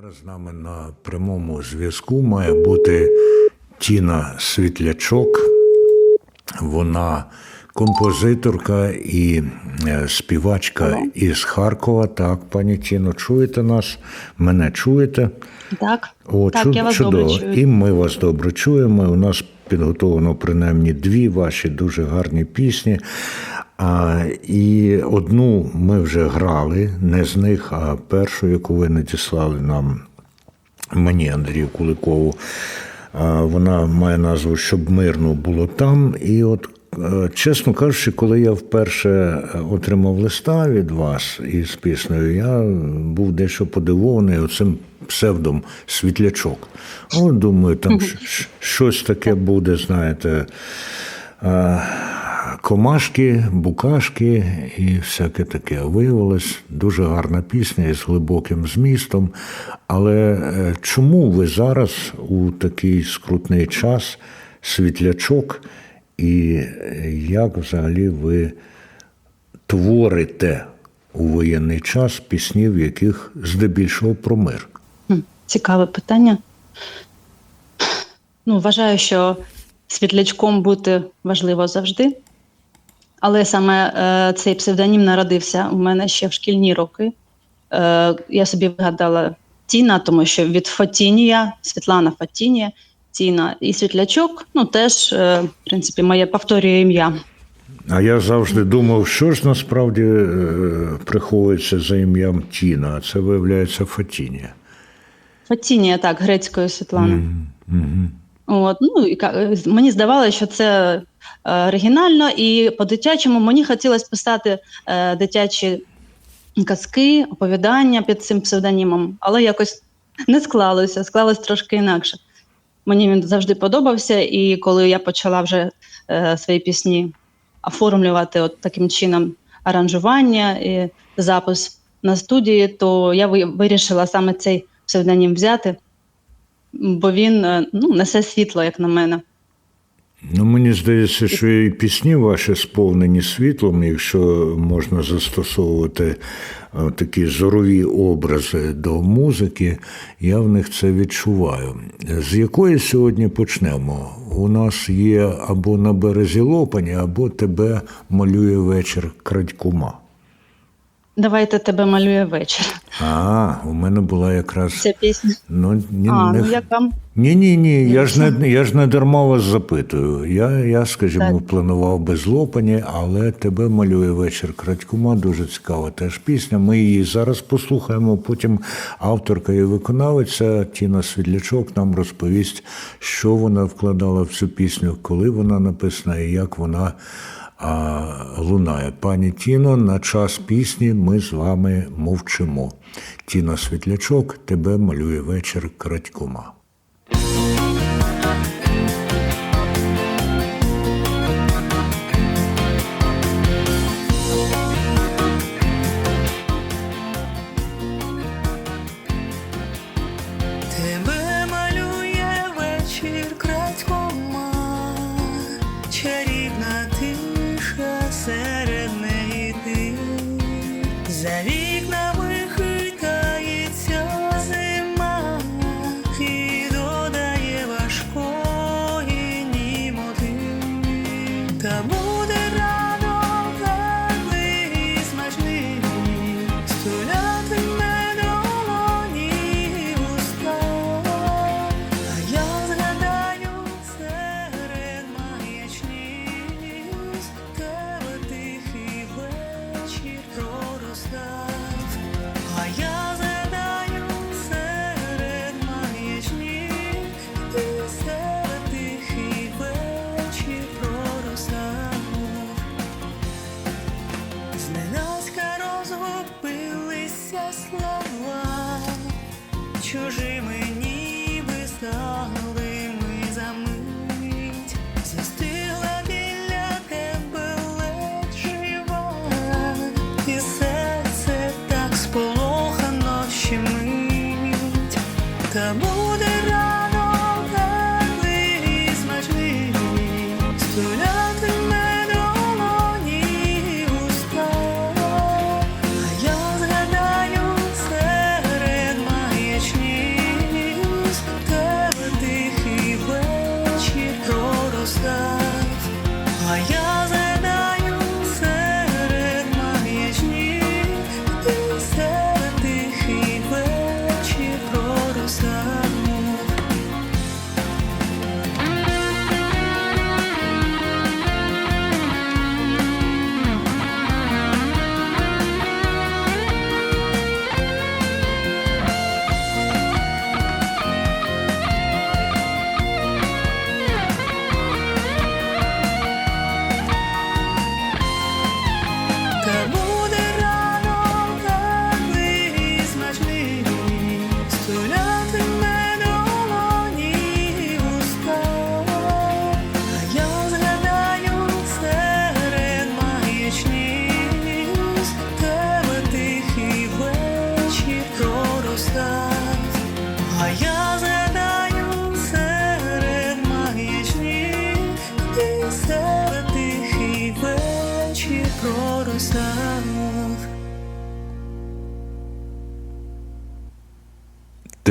Зараз з нами на прямому зв'язку має бути Тіна Світлячок. Вона композиторка і е, співачка із Харкова. Так, пані Тіно, чуєте нас? Мене чуєте? Так, О, так чу- я вас чудово. добре чую. І ми вас добре чуємо. У нас підготовлено принаймні дві ваші дуже гарні пісні. А, і одну ми вже грали, не з них, а першу, яку ви надіслали нам мені, Андрію Куликову. А, Вона має назву Щоб мирно було там. І от, е, чесно кажучи, коли я вперше е, отримав листа від вас із піснею, я був дещо подивований оцим псевдом світлячок. О, думаю, там щось таке буде, знаєте. Комашки, букашки і всяке таке. Виявилось дуже гарна пісня із глибоким змістом. Але е, чому ви зараз у такий скрутний час світлячок, і е, як взагалі ви творите у воєнний час пісні, в яких здебільшого про мир? Цікаве питання. Ну, вважаю, що світлячком бути важливо завжди. Але саме е, цей псевдонім народився у мене ще в шкільні роки. Е, я собі вигадала Тіна, тому що від Фотінія, Світлана Фотінія, Тіна і світлячок, ну теж, е, в принципі, моє повторює ім'я. А я завжди думав, що ж насправді е, приховується за ім'ям Тіна, а це виявляється Фатінія. Фотінія, так, грецькою Світлана. Угу. От, ну, і мені здавалося, що це е, оригінально, і по-дитячому мені хотілося писати е, дитячі казки, оповідання під цим псевдонімом, але якось не склалося, склалось трошки інакше. Мені він завжди подобався, і коли я почала вже е, свої пісні оформлювати от таким чином аранжування і запис на студії, то я вирішила саме цей псевдонім взяти бо він е, ну, несе світло, як на мене. Ну, мені здається, що і пісні ваші сповнені світлом, якщо можна застосовувати е, такі зорові образи до музики, я в них це відчуваю. З якої сьогодні почнемо? У нас є або на березі Лопані, або тебе малює вечір крадькума. Давайте тебе малює вечір. А, у мене була якраз. Ця пісня. Ну, ні, А, не... ну як вам? Ні, ні, ні. Я ж не я ж не дарма вас запитую. Я, я скажімо, Так. планував без лопані, але тебе малює вечір крадькома. Дуже цікава теж пісня. Ми її зараз послухаємо. Потім авторка і виконавиця Тіна Світлячок нам розповість, що вона вкладала в цю пісню, коли вона написана і як вона. А, лунає. Пані Тіно, на час пісні ми з вами мовчимо. Тіна Світлячок, тебе малює вечір крадькома. que le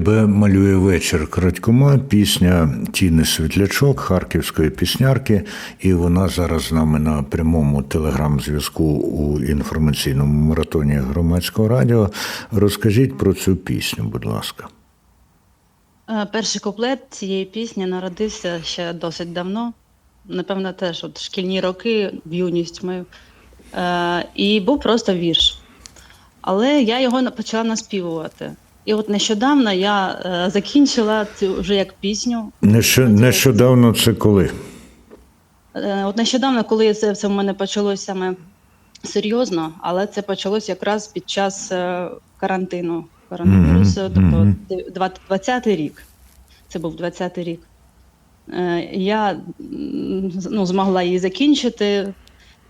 Тебе малює вечір крадькома, пісня Тіни Світлячок, харківської піснярки, і вона зараз з нами на прямому телеграм-зв'язку у інформаційному маратоні громадського радіо. Розкажіть про цю пісню, будь ласка. Е, Перший куплет цієї пісні народився ще досить давно. Напевно, теж от шкільні роки, в юність мою. Е, і був просто вірш. Але я його почала наспівувати. І от нещодавно я е, закінчила цю вже як пісню. Нещо- Нещодавно це коли? Е, От нещодавно, коли це все в мене почалося саме серйозно, але це почалось якраз під час е, карантину коронавірусу, Мгм, тобто 20-й рік. Це був 20-й рік. Е, Я ну, змогла її закінчити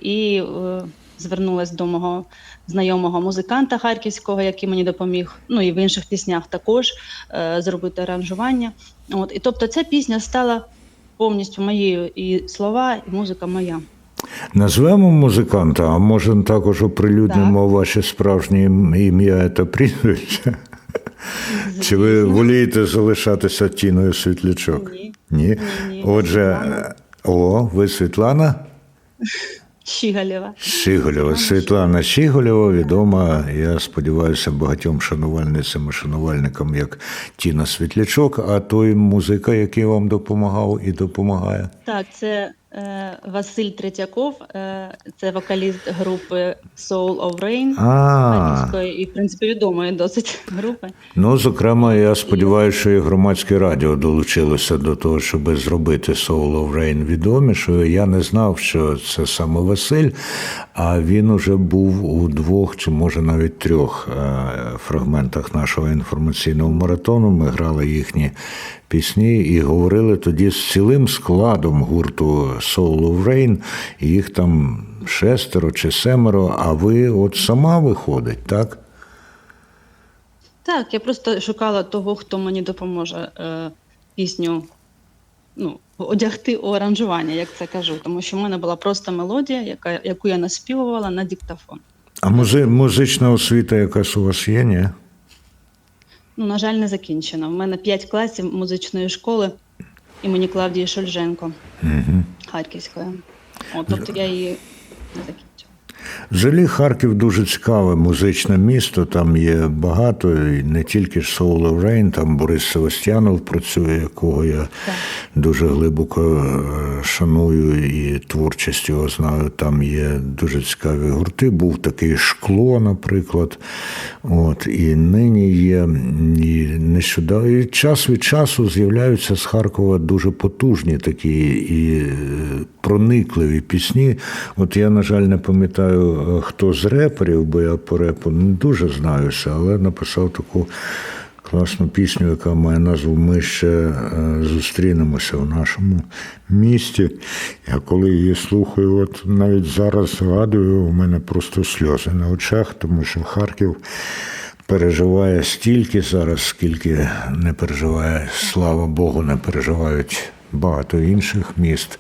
і е, звернулася до мого знайомого музиканта харківського, який мені допоміг, ну і в інших піснях також е, зробити аранжування. От, і тобто ця пісня стала повністю моєю і слова, і музика моя. Назвемо музиканта, а може також оприлюднимо ваше справжнє ім'я та прізвище? Чи ви волієте залишатися Тіною Світлячок? Ні. Ні? Ні, ні. Отже, о, ви Світлана? Щігалєва. Щиголєва. Світлана Щиголєва, відома, я сподіваюся, багатьом шанувальницям і шанувальникам, як Тіна Світлячок, а той музика, який вам допомагав і допомагає. Так, це Василь Третьяков, е, це вокаліст групи Soul of Rain. А, і, в принципі, відомої досить групи. ну, зокрема, я сподіваюся, що і громадське радіо долучилося до того, щоб зробити Soul of Rain відомішою. Я не знав, що це саме Василь, а він уже був у двох чи може навіть трьох е, фрагментах нашого інформаційного маратону. Ми грали їхні пісні і говорили тоді з цілим складом гурту Soul of Rain. Їх там шестеро чи семеро, а ви от сама виходить, так? Так, я просто шукала того, хто мені допоможе е, пісню ну, одягти у аранжування, як це кажу. Тому що в мене була просто мелодія, яка, яку я наспівувала на диктофон. А музи- музична освіта якась у вас є, ні? Ну, на жаль, не закінчена. В мене 5 класів музичної школи імені Клавдії Шульженко Угу. Харківської. От, тобто я її не закінчила. Взагалі Харків дуже цікаве музичне місто. Там є багато, і не тільки Soul Rain, там Борис Севастьянов працює, якого я Так. дуже глибоко е, шаную і творчість його знаю. Там є дуже цікаві гурти. Був такий шкло, наприклад. От, і нині є і нещодавно. І час від часу з'являються з Харкова дуже потужні такі і е, проникливі пісні. От я, на жаль, не пам'ятаю, е, хто з реперів, бо я по репу не дуже знаюся, але написав таку класну пісню, яка має назву Ми ще е, зустрінемося в нашому місті. Я коли її слухаю, от навіть зараз згадую, у мене просто сльози на очах, тому що Харків. Переживає стільки зараз, скільки не переживає, слава Богу, не переживають багато інших міст.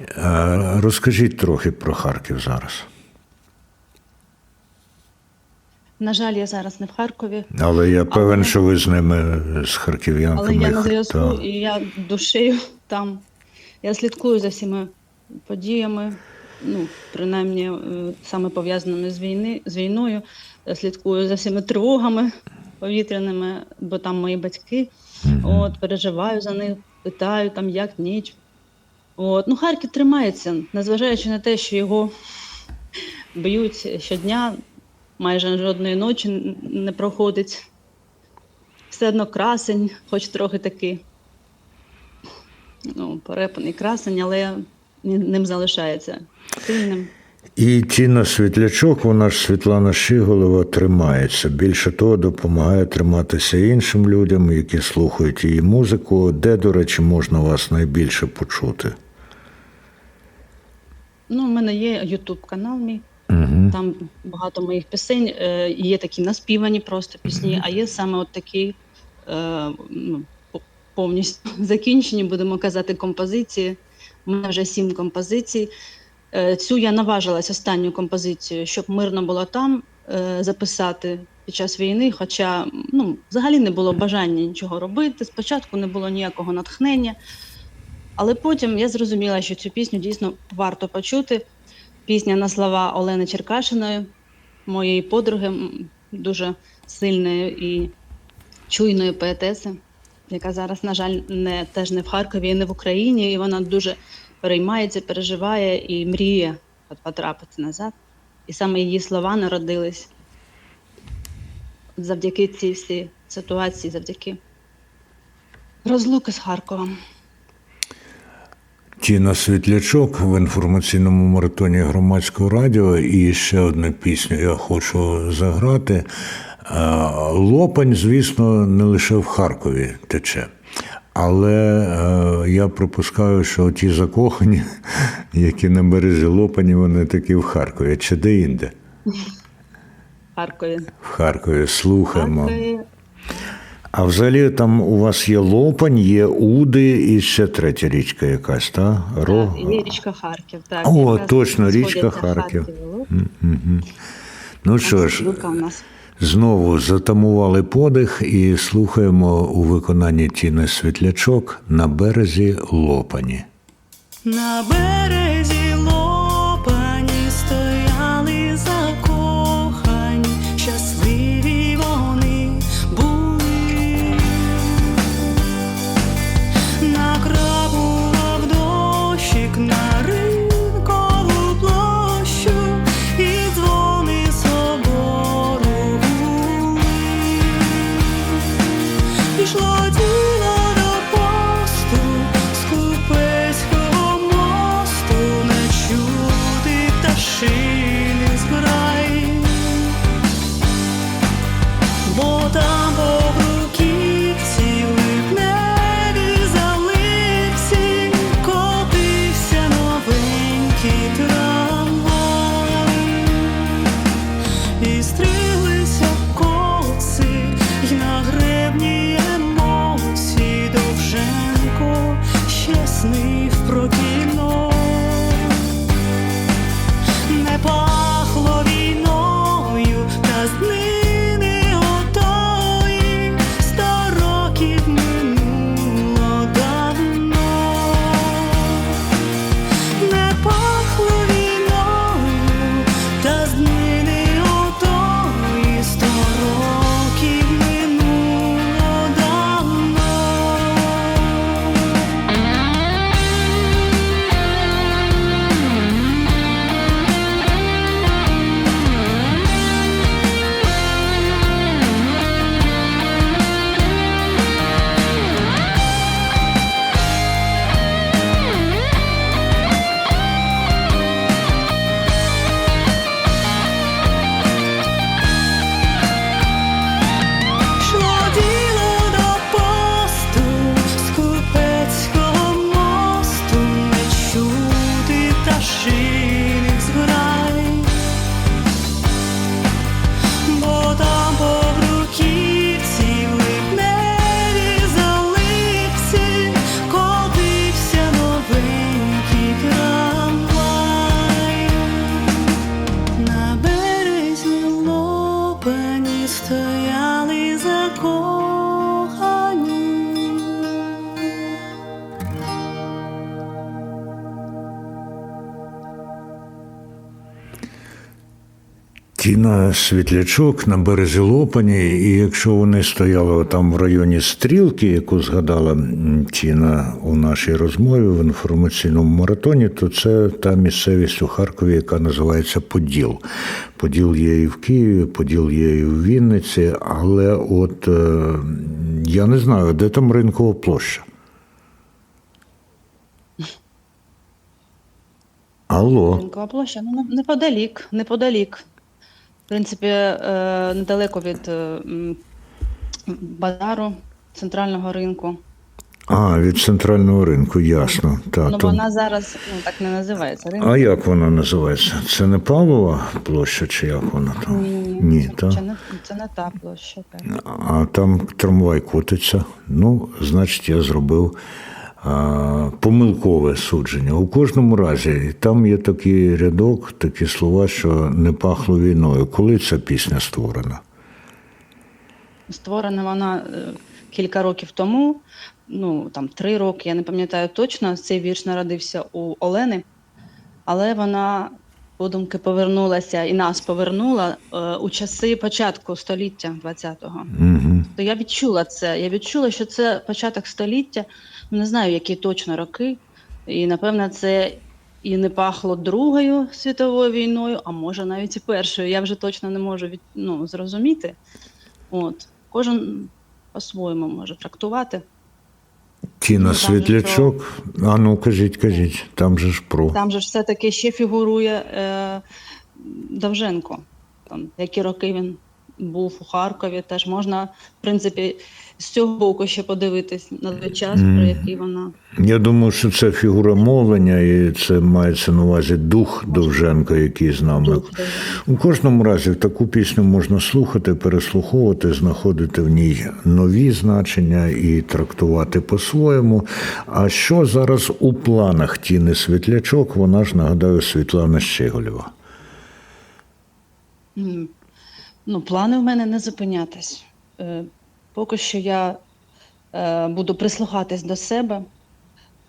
Е, Розкажіть трохи про Харків зараз. На жаль, я зараз не в Харкові, Але я певен, Але- що ви з ними, з харків'янками. але я на зв'язку і я душею там. Я слідкую за всіма подіями, ну, принаймні е, саме пов'язаними з, війни, з війною. Я слідкую за всіма тривогами повітряними, бо там мої батьки. От, переживаю за них, питаю там, як ніч. От, ну, Харків тримається, незважаючи на те, що його б'ють щодня, майже жодної ночі не проходить. Все одно красень, хоч трохи такий. Ну, перепаний красень, але ним залишається сильним. І Тіна Світлячок, вона ж Світлана Щиголова, тримається. Більше того, допомагає триматися іншим людям, які слухають її музику. Де, до речі, можна вас найбільше почути? Ну, у мене є YouTube канал мій. Угу. Там багато моїх пісень. Е, є такі наспівані просто пісні, а є саме от такі е, ну, повністю закінчені, будемо казати, композиції. У мене вже сім композицій. Е, Цю я наважилась останню композицію, щоб мирно було там е, записати під час війни. Хоча ну, взагалі не було бажання нічого робити. Спочатку не було ніякого натхнення. Але потім я зрозуміла, що цю пісню дійсно варто почути. Пісня на слова Олени Черкашиної, моєї подруги, дуже сильної і чуйної поетеси, яка зараз, на жаль, не, теж не в Харкові і не в Україні, і вона дуже переймається, переживає і мріє потрапити назад. І саме її слова народились завдяки цій всій ситуації, завдяки розлуки з Харковом. Тіна Світлячок в інформаційному маратоні громадського радіо. І ще одну пісню я хочу заграти. Е, Лопань, звісно, не лише в Харкові тече. Але е, я припускаю, що ті закохані, які на березі Лопані, вони такі в Харкові, чи де-інде. В Харкові. В Харкові слухаємо. Харкові. А взагалі там у вас є Лопань, є Уди і ще третя річка якась, та? Ро... Так, є річка Харків. Так, О, якраз точно, річка сходяться Харків. і Луг. Ну що ж, Лука у нас. Знову затамували подих і слухаємо у виконанні Тіни Світлячок на березі Лопані. На березі Тіна Світлячок на березі Лопані, і якщо вони стояли там в районі стрілки, яку згадала Тіна у нашій розмові в інформаційному маратоні, то це та місцевість у Харкові, яка називається Поділ. Поділ є і в Києві, Поділ є і в Вінниці, але от е, я не знаю, де там ринкова площа. Алло. Ринкова площа, ну неподалік, неподалік. В принципі, е, недалеко від е, базару, центрального ринку. А, від центрального ринку, ясно. Так, ну, то- вона зараз ну, так не називається. Ринок. А як вона називається? Це не Павлова площа, чи як вона там? Ні, Ні, це, та. це, не, це не та площа. Так. А там трамвай котиться. Ну, значить, я зробив помилкове судження. У кожному разі там є такий рядок, такі слова, що не пахло війною. Коли ця пісня створена? Створена вона е, кілька років тому, ну там три роки, я не пам'ятаю точно. Цей вірш народився у Олени, але вона подумки повернулася і нас повернула е, у часи початку століття 20-го. Угу. То я відчула це. Я відчула, що це початок століття. Не знаю, які точно роки. І напевно, це і не пахло Другою світовою війною, а може навіть і першою. Я вже точно не можу від, ну, зрозуміти. От. Кожен по-своєму може трактувати. Тіна Світлячок. А ну кажіть, кажіть, там же ж про. Там же ж все-таки ще фігурує е, Довженко. Там, які роки він був у Харкові, теж можна, в принципі, з цього боку ще подивитись на той час, про який вона. Я думаю, що це фігура мовлення, і це мається на увазі дух Довженка, який з нами. У кожному разі таку пісню можна слухати, переслуховувати, знаходити в ній нові значення і трактувати по-своєму. А що зараз у планах Тіни Світлячок? Вона ж нагадаю Світлана Щеголєва. Ну, плани в мене не зупинятись. Поки що я е, буду прислухатись до себе,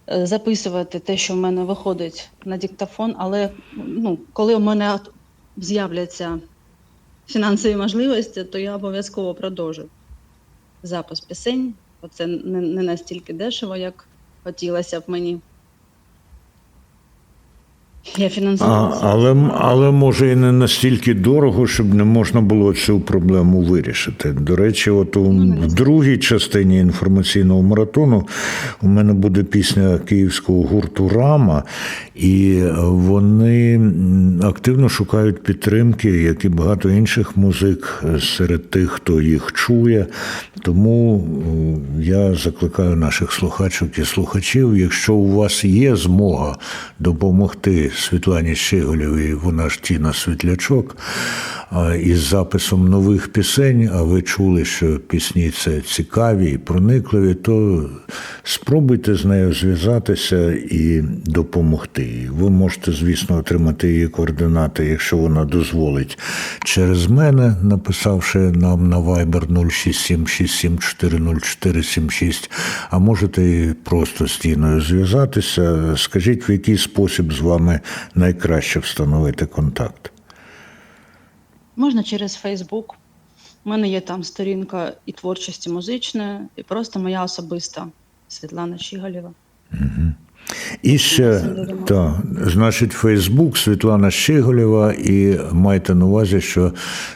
е, записувати те, що в мене виходить на диктофон, але ну, коли в мене з'являться фінансові можливості, то я обов'язково продовжу запис пісень. бо Це не, не настільки дешево, як хотілося б мені. Я А, але, але може і не настільки дорого, щоб не можна було цю проблему вирішити. До речі, от у в другій частині інформаційного маратону у мене буде пісня київського гурту Рама, і вони активно шукають підтримки, як і багато інших музик серед тих, хто їх чує. Тому я закликаю наших слухачок і слухачів, якщо у вас є змога допомогти Світлані Щеголєвій, вона ж Тіна Світлячок, із записом нових пісень, а ви чули, що пісні це цікаві і проникливі, то спробуйте з нею зв'язатися і допомогти. Ви можете, звісно, отримати її координати, якщо вона дозволить, через мене, написавши нам на Viber 06767400476, а можете просто з Тіною зв'язатися. Скажіть, в який спосіб з вами найкраще встановити контакт. Можна через Фейсбук. У мене є там сторінка і творчості музичної, і просто моя особиста Світлана Щігалєва. І ще, та, значить, Фейсбук Світлана Щеголєва, і майте на увазі, що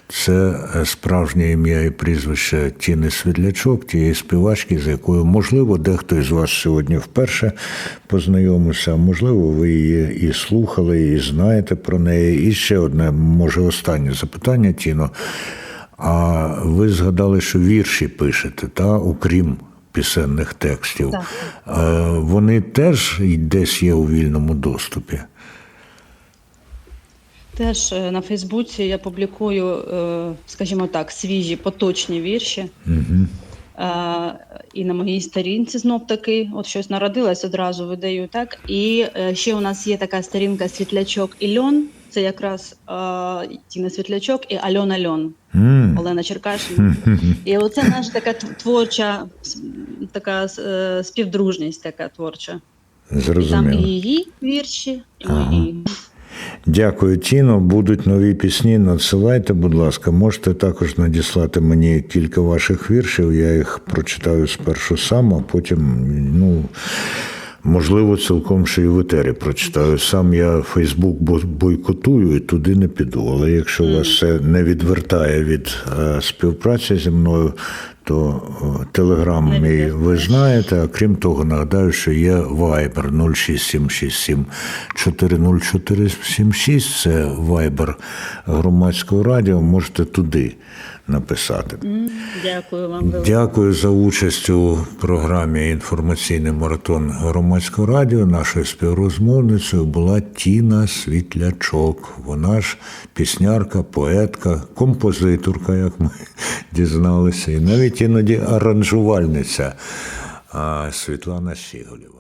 це справжнє ім'я і прізвище Тіни Світлячок, тієї співачки, з якою, можливо, дехто із вас сьогодні вперше познайомився, можливо, ви її і слухали, і знаєте про неї. І ще одне, може, останнє запитання, Тіно. А ви згадали, що вірші пишете, та, окрім пісенних текстів. Так. Е, Вони теж десь є у вільному доступі. Теж е, на Фейсбуці я публікую, е, скажімо так, свіжі поточні вірші. Угу. І на моїй сторінці знов таки, от щось народилось, одразу видаю так. І ще у нас є така сторінка Світлячок і Льон. Це якраз е, Тіна Світлячок і Альона Льон. Олена Черкашина. І оце наша така творча, така е, співдружність, така творча. І там і її вірші, і Ага. мої. Дякую, Тіно. Будуть нові пісні. Надсилайте, будь ласка. Можете також надіслати мені кілька ваших віршів. Я їх прочитаю спершу сам, а потім, ну. Можливо, цілком ще й в етері прочитаю. Сам я Фейсбук бо- бойкотую і туди не піду. Але якщо вас це не відвертає від е, співпраці зі мною, то телеграм мій ви знаєте. А крім того, нагадаю, що є Viber 06767 40476. Це Viber громадського радіо. Можете туди написати. Дякую вам. Дякую за участь у програмі Інформаційний маратон громадського радіо. Нашою співрозмовницею була Тіна Світлячок. Вона ж піснярка, поетка, композиторка, як ми дізналися, і навіть іноді аранжувальниця Світлана Щіголєва.